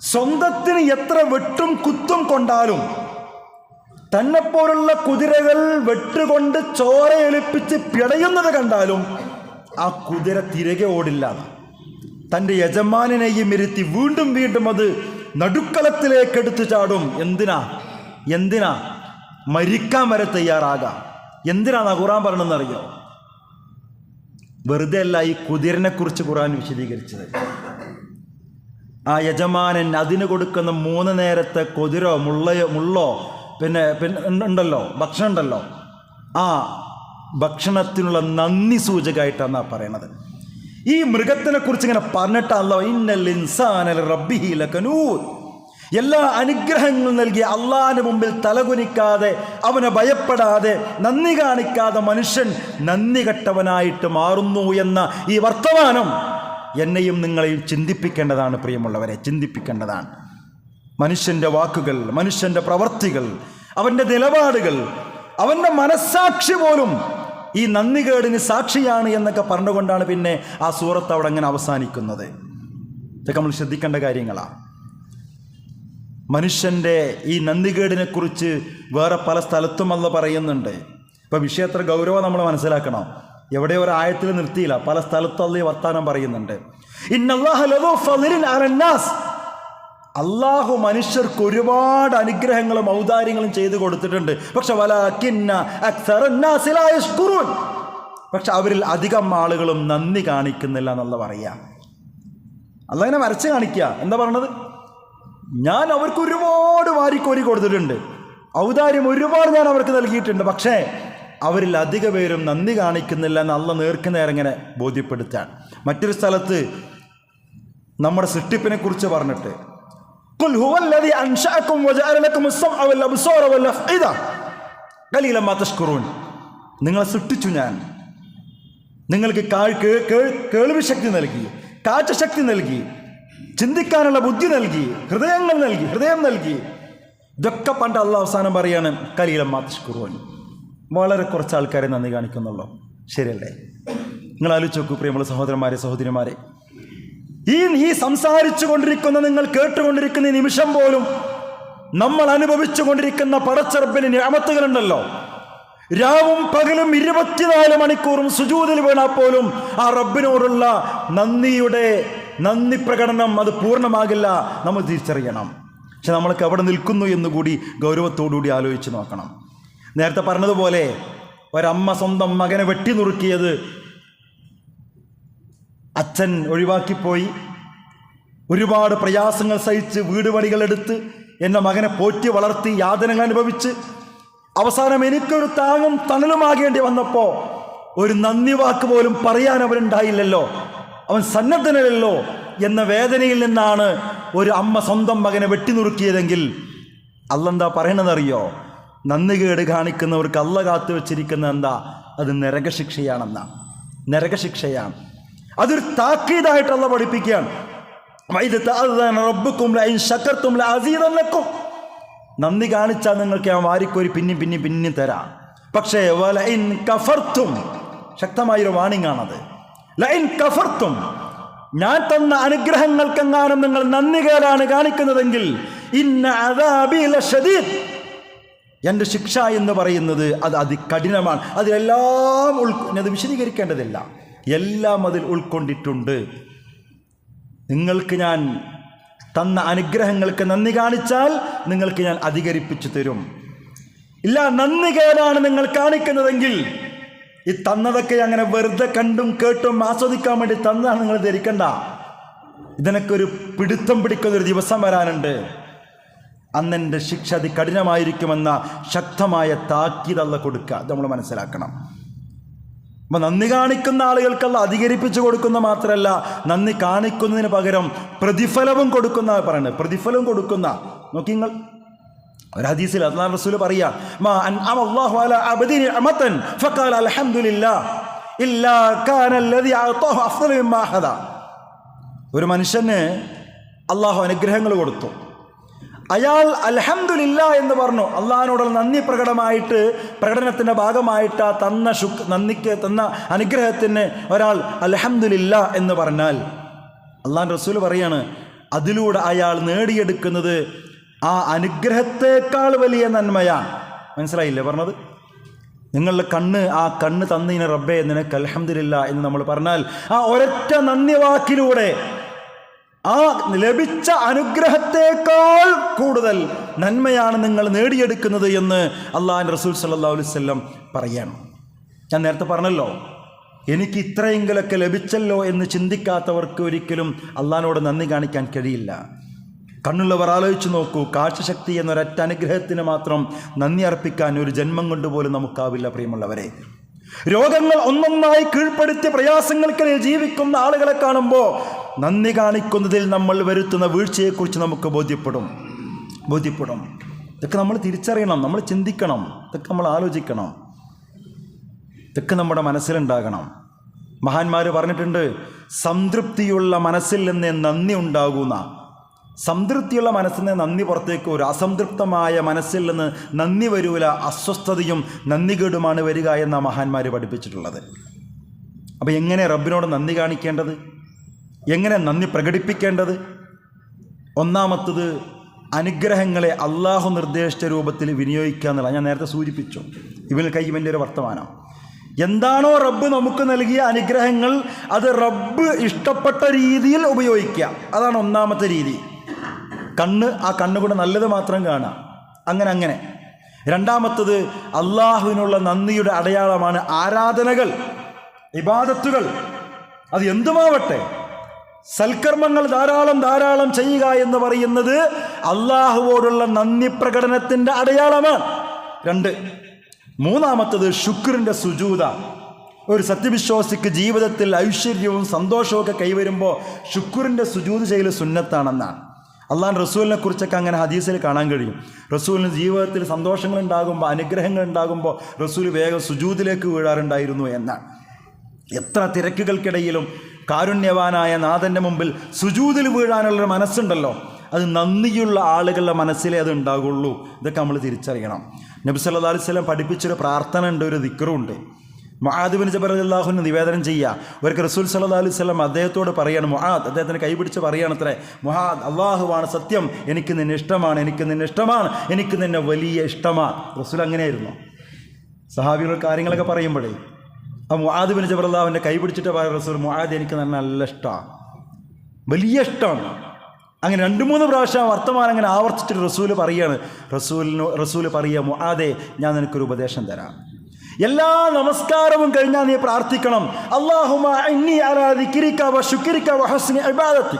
Speaker 1: സ്വന്തത്തിന് എത്ര വെട്ടും കുത്തും കൊണ്ടാലും തന്നെപ്പോലുള്ള കുതിരകൾ വെട്ടുകൊണ്ട് ചോരയൊലിപ്പിച്ച് പിടയുന്നത് കണ്ടാലും ആ കുതിര തിരകെ ഓടില്ല. തന്റെ യജമാനെയും ഇരുത്തി വീണ്ടും വീണ്ടും അത് നടുക്കളത്തിലേക്ക് എടുത്തു ചാടും. എന്തിനാ? എന്തിനാ? മരിക്കാൻ വരെ തയ്യാറാകാം. എന്തിനാണ് ഖുറാൻ പറഞ്ഞതെന്നറിയോ വെറുതെ അല്ല ഈ കുതിരനെ കുറിച്ച് ഖുറാൻ വിശദീകരിച്ചത്. ആ യജമാനൻ അതിന് കൊടുക്കുന്ന മൂന്ന് നേരത്തെ കുതിരോ മുള്ളയോ മുള്ളോ പിന്നെ പിന്നെ ഉണ്ടല്ലോ ഭക്ഷണം ഉണ്ടല്ലോ. ആ ഭക്ഷണത്തിനുള്ള നന്ദി സൂചകമായിട്ടാണ് ആ പറയണത്. ഈ മൃഗത്തിനെ കുറിച്ച് ഇങ്ങനെ പറഞ്ഞിട്ടാണല്ലോ ഇന്നൽ ഇൻസാനൽ റബ്ബിഹീലൂർ എല്ലാ അനുഗ്രഹങ്ങളും നൽകി അള്ളാഹിന് മുമ്പിൽ തലകുനിക്കാതെ അവനെ ഭയപ്പെടാതെ നന്ദി കാണിക്കാതെ മനുഷ്യൻ നന്ദി കെട്ടവനായിട്ട് മാറുന്നു എന്ന ഈ വർത്തമാനം എന്നെയും നിങ്ങളെയും ചിന്തിപ്പിക്കേണ്ടതാണ് പ്രിയമുള്ളവരെ ചിന്തിപ്പിക്കേണ്ടതാണ്. മനുഷ്യന്റെ വാക്കുകൾ മനുഷ്യന്റെ പ്രവർത്തികൾ അവന്റെ നിലപാടുകൾ അവന്റെ മനസ്സാക്ഷി പോലും ഈ നന്ദികേടിന് സാക്ഷിയാണ് എന്നൊക്കെ പറഞ്ഞുകൊണ്ടാണ് പിന്നെ ആ സൂറത്ത് അവിടെ അങ്ങനെ അവസാനിക്കുന്നത്. ഇതൊക്കെ നമ്മൾ ശ്രദ്ധിക്കേണ്ട കാര്യങ്ങളാണ് മനുഷ്യന്റെ ഈ നന്ദികേടിനെ കുറിച്ച് വേറെ പല സ്ഥലത്തും അല്ല പറയുന്നുണ്ട്. ഇപ്പം വിഷയത്ര ഗൗരവം നമ്മൾ മനസ്സിലാക്കണം. എവിടെ ഒരു ആയത്തിൽ നിർത്തിയില്ല. പല സ്ഥലത്തും അല്ല ഈ വർത്താനം പറയുന്നുണ്ട്. അള്ളാഹു മനുഷ്യർക്ക് ഒരുപാട് അനുഗ്രഹങ്ങളും ഔദാര്യങ്ങളും ചെയ്തു കൊടുത്തിട്ടുണ്ട്. പക്ഷെ. പക്ഷെ അവരിൽ അധികം ആളുകളും നന്ദി കാണിക്കുന്നില്ല എന്നുള്ള പറയാ ഇങ്ങനെ വരച്ച് കാണിക്കുക. എന്താ പറഞ്ഞത്? ഞാൻ അവർക്ക് ഒരുപാട് വാരിക്കോരി കൊടുത്തിട്ടുണ്ട്. ഔദാര്യം ഒരുപാട് ഞാൻ അവർക്ക് നൽകിയിട്ടുണ്ട്. പക്ഷേ അവരിൽ അധിക പേരും നന്ദി കാണിക്കുന്നില്ല എന്ന് അള്ള നേർക്കുനേരം ഇങ്ങനെ ബോധ്യപ്പെടുത്താൻ. മറ്റൊരു സ്ഥലത്ത് നമ്മുടെ സൃഷ്ടിപ്പിനെ കുറിച്ച് പറഞ്ഞിട്ട് "ഖുൽ ഹുവല്ലദീ അൻശഅകും വജഅല ലക്കും അസ്സംഅ വൽ അബ്സാറ വൽ മാ തഷ്കുറൂൻ. നിങ്ങളെ സൃഷ്ടിച്ചു ഞാൻ. നിങ്ങൾക്ക് കേൾവി ശക്തി നൽകി കാഴ്ചശക്തി നൽകി ചിന്തിക്കാനുള്ള ബുദ്ധി നൽകി ഹൃദയങ്ങൾ നൽകി ഹൃദയം നൽകി. ഇതൊക്കെ പണ്ട് അള്ള അവസാനം പറയാണ് കലീലം മാതഷ്കുറുവൻ വളരെ കുറച്ച് ആൾക്കാരെ നന്ദി കാണിക്കുന്നുള്ളൂ. ശരിയല്ലേ? നിങ്ങൾ ആലോചിച്ച് നോക്കൂ പ്രിയമുള്ള സഹോദരന്മാരെ സഹോദരിമാരെ. ഈ ഈ സംസാരിച്ചു കൊണ്ടിരിക്കുന്ന നിങ്ങൾ കേട്ടുകൊണ്ടിരിക്കുന്ന നിമിഷം പോലും നമ്മൾ അനുഭവിച്ചു കൊണ്ടിരിക്കുന്ന പടച്ചെറുപ്പിന് ഞാമത്തുകളുണ്ടല്ലോ. രാവും പകലും ഇരുപത്തിനാല് മണിക്കൂറും സുജൂതിൽ വീണാൽ പോലും ആ റബ്ബിനോടുള്ള നന്ദിയുടെ നന്ദി പ്രകടനം അത് പൂർണമാകില്ല. നമ്മൾ തിരിച്ചറിയണം. പക്ഷെ നമ്മൾക്ക് എവിടെ നിൽക്കുന്നു എന്നുകൂടി ഗൗരവത്തോടുകൂടി ആലോചിച്ച് നോക്കണം. നേരത്തെ പറഞ്ഞതുപോലെ ഒരമ്മ സ്വന്തം മകനെ വെട്ടി നുറുക്കിയത് അച്ഛൻ ഒഴിവാക്കിപ്പോയി. ഒരുപാട് പ്രയാസങ്ങൾ സഹിച്ച് വീട് പണികളെടുത്ത് എന്റെ മകനെ പോറ്റി വളർത്തി യാതനകൾ അനുഭവിച്ച് അവസാനം എനിക്കൊരു താങ്ങും തണലുമാകേണ്ടി വന്നപ്പോൾ ഒരു നന്ദി വാക്ക് പോലും പറയാൻ അവനുണ്ടായില്ലല്ലോ. അവൻ സന്നദ്ധനല്ലോ എന്ന വേദനയിൽ നിന്നാണ് ഒരു അമ്മ സ്വന്തം മകനെ വെട്ടിനുറുക്കിയതെങ്കിൽ അല്ലെന്താ പറയണതറിയോ? നന്ദികേട് കാണിക്കുന്നവർക്ക് അല്ല കാത്തു വെച്ചിരിക്കുന്ന എന്താ? അത് നരകശിക്ഷയാണെന്നാണ് നരകശിക്ഷയാണ്. അതൊരു താക്കീതായിട്ടുള്ള പഠിപ്പിക്കുകയാണ്. നന്ദി കാണിച്ചാൽ നിങ്ങൾക്ക് ഞാൻ വാരിക്കോരി പിന്നെയും പിന്നെയും പിന്നെയും തരാം. പക്ഷേ ശക്തമായൊരു വാണിംഗ് ലഇൻ കഫർത്തും. ഞാൻ തന്ന അനുഗ്രഹങ്ങൾക്കെങ്ങാനും നിങ്ങൾ നന്ദി കേടാണ് കാണിക്കുന്നതെങ്കിൽ ഇന്ന ലശദീദ് എന്റെ ശിക്ഷ എന്ന് പറയുന്നത് അത് അതികഠിനമാണ്. അതിലെല്ലാം ഉൾ അത് വിശദീകരിക്കേണ്ടതില്ല. എല്ലാം അതിൽ ഉൾക്കൊണ്ടിട്ടുണ്ട്. നിങ്ങൾക്ക് ഞാൻ തന്ന അനുഗ്രഹങ്ങൾക്ക് നന്ദി കാണിച്ചാൽ നിങ്ങൾക്ക് ഞാൻ അധികരിപ്പിച്ചു തരും. ഇല്ല നന്ദി കേടാണ് നിങ്ങൾ കാണിക്കുന്നതെങ്കിൽ ഈ തന്നതൊക്കെ അങ്ങനെ വെറുതെ കണ്ടും കേട്ടും ആസ്വദിക്കാൻ വേണ്ടി തന്നതാണ് നിങ്ങൾ ധരിക്കണ്ട. ഇതിനൊക്കെ ഒരു പിടുത്തം പിടിക്കുന്ന ഒരു ദിവസം വരാനുണ്ട്. അന്നെന്റെ ശിക്ഷ അതി കഠിനമായിരിക്കുമെന്ന ശക്തമായ താക്കീതല്ല കൊടുക്കുക. അത് നമ്മൾ മനസ്സിലാക്കണം. അപ്പം നന്ദി കാണിക്കുന്ന ആളുകൾക്കല്ല അധികരിപ്പിച്ചു കൊടുക്കുന്ന മാത്രമല്ല നന്ദി കാണിക്കുന്നതിന് പകരം പ്രതിഫലവും കൊടുക്കുന്ന പറയുന്നത്. പ്രതിഫലം കൊടുക്കുന്ന. നോക്കി നിങ്ങൾ ഒരു ഹദീസിൽ അള്ളാഹ് റസൂൽ പറയാ മാ അൻ അല്ലാഹു അലാ അബ്ദിൻ നിഅമതൻ ഫഖാല അൽഹംദുലില്ലാ ഇല്ലാ കാന അല്ലദി അഅതാഹു അഖദ ഒരു മനുഷ്യന് അള്ളാഹു അനുഗ്രഹങ്ങൾ കൊടുത്തു. അയാൾ അൽഹംദുലില്ല എന്ന് പറഞ്ഞു. അള്ളാഹിനോട് നന്ദി പ്രകടമായിട്ട് പ്രകടനത്തിന്റെ ഭാഗമായിട്ട് ആ തന്ന ശുക് നന്ദിക്ക് തന്ന അനുഗ്രഹത്തിന് ഒരാൾ അൽഹംദുലില്ല എന്ന് പറഞ്ഞാൽ അള്ളാഹ് റസൂൽ പറയാണ് അതിലൂടെ അയാൾ നേടിയെടുക്കുന്നത് ആ അനുഗ്രഹത്തേക്കാൾ വലിയ നന്മയാണ് മനസ്സിലായില്ലേ പറഞ്ഞത്? നിങ്ങളുടെ കണ്ണ് ആ കണ്ണ് തന്നീന റബ്ബേ നിനക്ക് അലഹമില്ല എന്ന് നമ്മൾ പറഞ്ഞാൽ ആ ഒരൊറ്റ നന്ദിവാക്കിലൂടെ ആ ലഭിച്ച അനുഗ്രഹത്തേക്കാൾ കൂടുതൽ നന്മയാണ് നിങ്ങൾ നേടിയെടുക്കുന്നത് എന്ന് അള്ളാഹാൻ റസൂൽ സല്ലാ അലുസല്ലം പറയണം. ഞാൻ നേരത്തെ പറഞ്ഞല്ലോ എനിക്ക് ഇത്രയെങ്കിലൊക്കെ ലഭിച്ചല്ലോ എന്ന് ചിന്തിക്കാത്തവർക്ക് ഒരിക്കലും അള്ളഹാനോട് നന്ദി കാണിക്കാൻ കഴിയില്ല. കണ്ണുള്ളവർ ആലോചിച്ച് നോക്കൂ കാഴ്ചശക്തി എന്നൊരൊറ്റ അനുഗ്രഹത്തിന് മാത്രം നന്ദി അർപ്പിക്കാൻ ഒരു ജന്മം കൊണ്ടുപോലും നമുക്കാവില്ല പ്രിയമുള്ളവരെ. രോഗങ്ങൾ ഒന്നൊന്നായി കീഴ്പ്പെടുത്തി പ്രയാസങ്ങൾക്കിടയിൽ ജീവിക്കുന്ന ആളുകളെ കാണുമ്പോൾ നന്ദി കാണിക്കുന്നതിൽ നമ്മൾ വരുത്തുന്ന വീഴ്ചയെക്കുറിച്ച് നമുക്ക് ബോധ്യപ്പെടും. ബോധ്യപ്പെടും. ഇതൊക്കെ നമ്മൾ തിരിച്ചറിയണം നമ്മൾ ചിന്തിക്കണം ഇതൊക്കെ നമ്മൾ ആലോചിക്കണം. ഇതൊക്കെ നമ്മുടെ മനസ്സിലുണ്ടാകണം. മഹാന്മാർ പറഞ്ഞിട്ടുണ്ട് സംതൃപ്തിയുള്ള മനസ്സിൽ നിന്ന് നന്ദി ഉണ്ടാകുന്ന. സംതൃപ്തിയുള്ള മനസ്സിൽ നിന്ന് നന്ദി പുറത്തേക്ക് വരും. അസംതൃപ്തമായ മനസ്സിൽ നിന്ന് നന്ദി വരൂല. അസ്വസ്ഥതയും നന്ദികേടുമാണ് വരിക എന്ന മഹാന്മാർ പഠിപ്പിച്ചിട്ടുള്ളത്. അപ്പോൾ എങ്ങനെ റബ്ബിനോട് നന്ദി കാണിക്കേണ്ടത്? എങ്ങനെ നന്ദി പ്രകടിപ്പിക്കേണ്ടത്? ഒന്നാമത്തത് അനുഗ്രഹങ്ങളെ അള്ളാഹു നിർദ്ദേശിച്ച രൂപത്തിൽ വിനിയോഗിക്കുക എന്നുള്ള ഞാൻ നേരത്തെ സൂചിപ്പിച്ചു. ഇവന് കൈമന്റെ ഒരു വർത്തമാനം. എന്താണോ റബ്ബ് നമുക്ക് നൽകിയ അനുഗ്രഹങ്ങൾ അത് റബ്ബ് ഇഷ്ടപ്പെട്ട രീതിയിൽ ഉപയോഗിക്കുക. അതാണ് ഒന്നാമത്തെ രീതി. കണ്ണ് ആ കണ്ണുകൂടെ നല്ലത് മാത്രം കാണാം. അങ്ങനെ അങ്ങനെ. രണ്ടാമത്തത് അള്ളാഹുവിനുള്ള നന്ദിയുടെ അടയാളമാണ് ആരാധനകൾ ഇബാദത്തുകൾ. അത് എന്തുമാവട്ടെ? സൽക്കർമ്മങ്ങൾ ധാരാളം ധാരാളം ചെയ്യുക എന്ന് പറയുന്നത് അള്ളാഹുവോടുള്ള നന്ദി പ്രകടനത്തിന്റെ അടയാളമാണ്. രണ്ട്. മൂന്നാമത്തത് ശുക്രിന്റെ സുജൂത. ഒരു സത്യവിശ്വാസിക്ക് ജീവിതത്തിൽ ഐശ്വര്യവും സന്തോഷവും ഒക്കെ കൈവരുമ്പോൾ ശുക്രിന്റെ സുജൂത് ചെയ്യൽ സുന്നത്താണെന്നാണ്. അള്ളാൻ റസൂലിനെ കുറിച്ചൊക്കെ അങ്ങനെ ഹദീസിൽ കാണാൻ കഴിയും. റസൂലിന് ജീവിതത്തിൽ സന്തോഷങ്ങൾ ഉണ്ടാകുമ്പോൾ അനുഗ്രഹങ്ങൾ ഉണ്ടാകുമ്പോൾ റസൂൽ വേഗം സുജൂതിലേക്ക് വീഴാറുണ്ടായിരുന്നു എന്നാണ്. എത്ര തിരക്കുകൾക്കിടയിലും കാരുണ്യവാനായ നാഥന്റെ മുമ്പിൽ സുജൂതിൽ വീഴാനുള്ളൊരു മനസ്സുണ്ടല്ലോ. അത് നന്ദിയുള്ള ആളുകളുടെ മനസ്സിലേ അത് ഉണ്ടാകുള്ളൂ. ഇതൊക്കെ നമ്മൾ തിരിച്ചറിയണം. നബി സല്ലാ പഠിപ്പിച്ചൊരു പ്രാർത്ഥന ഉണ്ട് ഒരു ദിക്കറുണ്ട് മഹാദിബിൻ ജബർ അള്ളാഹുവിന് നിവേദനം ചെയ്യുക. ഒരിക്കൽ റസൂൽ സല്ലാ അലൈഹി സ്വലം അദ്ദേഹത്തോട് പറയാണ് മൊഹാദ് അദ്ദേഹത്തിന് കൈപിടിച്ച് പറയുകയാണത്രേ മൊഹാദ് അള്ളാഹുവാണ് സത്യം. എനിക്ക് നിന്നെ ഇഷ്ടമാണ് എനിക്ക് നിന്നെ ഇഷ്ടമാണ് എനിക്ക് നിന്നെ വലിയ ഇഷ്ടമാണ്. റസൂൽ അങ്ങനെയായിരുന്നു. സഹാബികൾ കാര്യങ്ങളൊക്കെ പറയുമ്പോഴേ ആ മൊഹാദിബിൻ ബിൻ ജബർ അള്ളാഹുവിന്റെ കൈ പിടിച്ചിട്ട് പറയാം റസൂൽ മൊഹാദ് എനിക്ക് നല്ല ഇഷ്ടമാണ്. വലിയ ഇഷ്ടമാണ്. അങ്ങനെ രണ്ട് മൂന്ന് പ്രാവശ്യം വർത്തമാനം അങ്ങനെ ആവർത്തിച്ചിട്ട് റസൂൽ പറയാണ്. റസൂലിന് റസൂൽ പറയുക മൊഹാദെ ഞാൻ നിനക്കൊരു ഉപദേശം തരാം. എല്ലാ നമസ്കാരവും കഴിഞ്ഞാൽ നീ പ്രാർത്ഥിക്കണം. അള്ളാഹുമ ഇന്നി അലാ വ ശുക്രിക വ ഹസ്നി ഇബാദത്തി.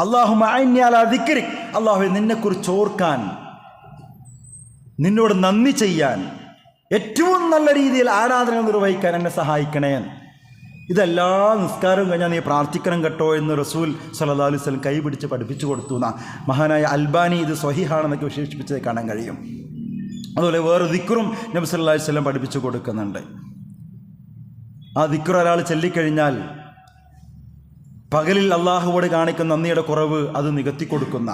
Speaker 1: അള്ളാഹുമ ഇന്നി അലാ ദിക്രിക് അള്ളാഹു നിന്നെക്കുറിച്ച് ഓർക്കാൻ നിന്നോട് നന്ദി ചെയ്യാൻ ഏറ്റവും നല്ല രീതിയിൽ ആരാധന നിർവഹിക്കാൻ എന്നെ സഹായിക്കണേ. ഇതെല്ലാ നിസ്കാരവും കഴിഞ്ഞാൽ നീ പ്രാർത്ഥിക്കണം കേട്ടോ എന്ന് റസൂൽ സല്ലാ അലൈഹി സ്വലം കൈ പിടിച്ച് പഠിപ്പിച്ചു കൊടുത്തു. എന്നാ മഹാനായ അൽബാനി ഇത് സ്വഹിഹാണെന്നൊക്കെ വിശേഷിപ്പിച്ചത് കാണാൻ കഴിയും. അതുപോലെ വേറെ ദിക്കറും നബി സല്ലാ സ്വലം പഠിപ്പിച്ചു കൊടുക്കുന്നുണ്ട്. ആ ദിക്കർ ഒരാൾ ചൊല്ലിക്കഴിഞ്ഞാൽ പകലിൽ അള്ളാഹുവോട് കാണിക്കുന്ന നന്ദിയുടെ കുറവ് അത് നികത്തി കൊടുക്കുന്ന.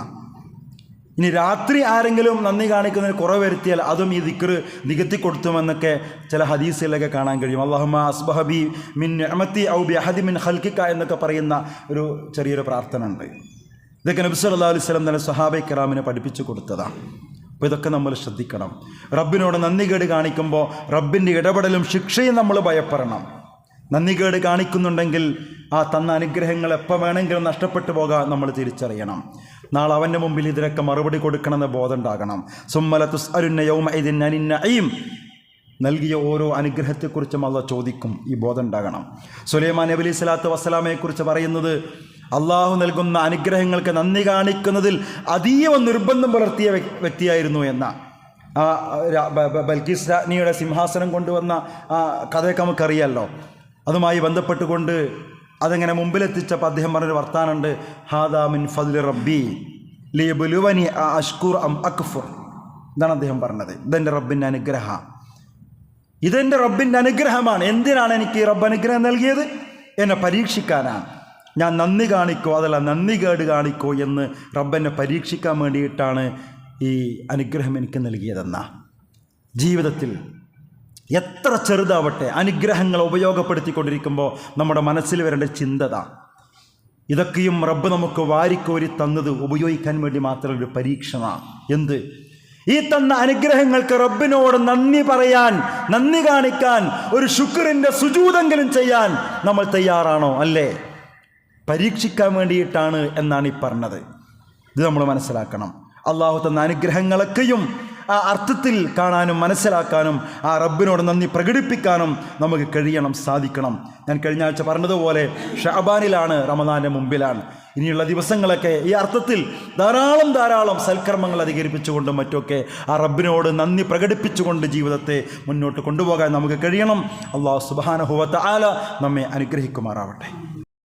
Speaker 1: ഇനി രാത്രി ആരെങ്കിലും നന്ദി കാണിക്കുന്നതിന് കുറവ് വരുത്തിയാൽ അതും ഈ ദിക്ർ നികത്തി കൊടുത്തുമെന്നൊക്കെ ചില ഹദീസുകളിലൊക്കെ കാണാൻ കഴിയും. അള്ളാഹുമ അസ്ബഹബി മിൻ അമത്തി ഔ ബി അഹദി മിൻ ഹൽക്കിക്ക എന്നൊക്കെ പറയുന്ന ഒരു ചെറിയൊരു പ്രാർത്ഥന ഉണ്ട് ഇതൊക്കെ നബി സല്ലല്ലാഹു അലൈഹി സ്വലം തന്നെ സഹാബൈ കറാമിനെ പഠിപ്പിച്ചു കൊടുത്തതാണ്. അപ്പോൾ ഇതൊക്കെ നമ്മൾ ശ്രദ്ധിക്കണം. റബ്ബിനോട് നന്ദികേട് കാണിക്കുമ്പോൾ റബ്ബിന്റെ ഇടപെടലും ശിക്ഷയും നമ്മൾ ഭയപ്പെടണം. നന്ദികേട് കാണിക്കുന്നുണ്ടെങ്കിൽ ആ തന്ന അനുഗ്രഹങ്ങൾ എപ്പോൾ വേണമെങ്കിലും നഷ്ടപ്പെട്ടു പോകാൻ നമ്മൾ തിരിച്ചറിയണം. നാളെ അവന്റെ മുമ്പിൽ ഇതിനൊക്കെ മറുപടി കൊടുക്കണമെന്ന് ബോധം ഉണ്ടാകണം. സുമ്മല തുസ് അരുന്ന യൗമ ഇതിൻ അനിന്നയും നൽകിയ ഓരോ അനുഗ്രഹത്തെക്കുറിച്ചും അള്ള ചോദിക്കും. ഈ ബോധം ഉണ്ടാകണം. സുലൈമാൻ നബി അലി സ്വലാത്തു വസ്സലാമയെക്കുറിച്ച് പറയുന്നത് അള്ളാഹു നൽകുന്ന അനുഗ്രഹങ്ങൾക്ക് നന്ദി കാണിക്കുന്നതിൽ അതീവ നിർബന്ധം പുലർത്തിയ വ്യ- വ്യക്തിയായിരുന്നു എന്ന ആ ബൽക്കീസ് രാജ്ഞിയുടെ സിംഹാസനം കൊണ്ടുവന്ന ആ കഥയൊക്കെ നമുക്കറിയാമല്ലോ അതുമായി ബന്ധപ്പെട്ടുകൊണ്ട് അതെങ്ങനെ മുമ്പിലെത്തിച്ചപ്പോൾ അദ്ദേഹം പറഞ്ഞൊരു വർത്താനുണ്ട് ഹാദാ മിൻ ഫദ്ൽ റബ്ബി ലി ബുലുവനി അഷ്കൂർ അം അക്ഫുർ. ഇതാണ് അദ്ദേഹം പറഞ്ഞത്. ഇതെന്റെ റബ്ബിന്റെ അനുഗ്രഹ ഇതെന്റെ റബ്ബിന്റെ അനുഗ്രഹമാണ്. എന്തിനാണ് എനിക്ക് ഈ റബ്ബ് അനുഗ്രഹം നൽകിയത്? എന്നെ പരീക്ഷിക്കാനാണ് ഞാൻ നന്ദി കാണിക്കോ അതല്ല നന്ദി കേട് കാണിക്കോ എന്ന് റബ്ബനെ പരീക്ഷിക്കാൻ വേണ്ടിയിട്ടാണ് ഈ അനുഗ്രഹം എനിക്ക് നൽകിയതെന്ന. ജീവിതത്തിൽ എത്ര ചെറുതാവട്ടെ അനുഗ്രഹങ്ങൾ ഉപയോഗപ്പെടുത്തിക്കൊണ്ടിരിക്കുമ്പോൾ നമ്മുടെ മനസ്സിൽ വരേണ്ട ചിന്തത ഇതൊക്കെയും റബ്ബ് നമുക്ക് വാരിക്കോരി തന്നത് ഉപയോഗിക്കാൻ വേണ്ടി മാത്രം ഒരു പരീക്ഷണമാണ് എന്ത്? ഈ തന്ന അനുഗ്രഹങ്ങൾക്ക് റബ്ബിനോട് നന്ദി പറയാൻ നന്ദി കാണിക്കാൻ ഒരു ശുക്രിന്റെ സുജൂതെങ്കിലും ചെയ്യാൻ നമ്മൾ തയ്യാറാണോ? അല്ലേ? പരീക്ഷിക്കാൻ വേണ്ടിയിട്ടാണ് എന്നാണ് ഈ പറഞ്ഞത്. ഇത് നമ്മൾ മനസ്സിലാക്കണം. അള്ളാഹു തന്ന അനുഗ്രഹങ്ങളൊക്കെയും ആ അർത്ഥത്തിൽ കാണാനും മനസ്സിലാക്കാനും ആ റബ്ബിനോട് നന്ദി പ്രകടിപ്പിക്കാനും നമുക്ക് കഴിയണം സാധിക്കണം. ഞാൻ കഴിഞ്ഞ ആഴ്ച പറഞ്ഞതുപോലെ ഷാബാനിലാണ് റമദാന്റെ മുമ്പിലാണ്. ഇനിയുള്ള ദിവസങ്ങളൊക്കെ ഈ അർത്ഥത്തിൽ ധാരാളം ധാരാളം സൽക്കർമ്മങ്ങൾ അധികരിപ്പിച്ചുകൊണ്ടും മറ്റുമൊക്കെ ആ റബ്ബിനോട് നന്ദി പ്രകടിപ്പിച്ചുകൊണ്ട് ജീവിതത്തെ മുന്നോട്ട് കൊണ്ടുപോകാൻ നമുക്ക് കഴിയണം. അള്ളാഹു സുബാനഹുവത്ത് ആല നമ്മെ അനുഗ്രഹിക്കുമാറാവട്ടെ.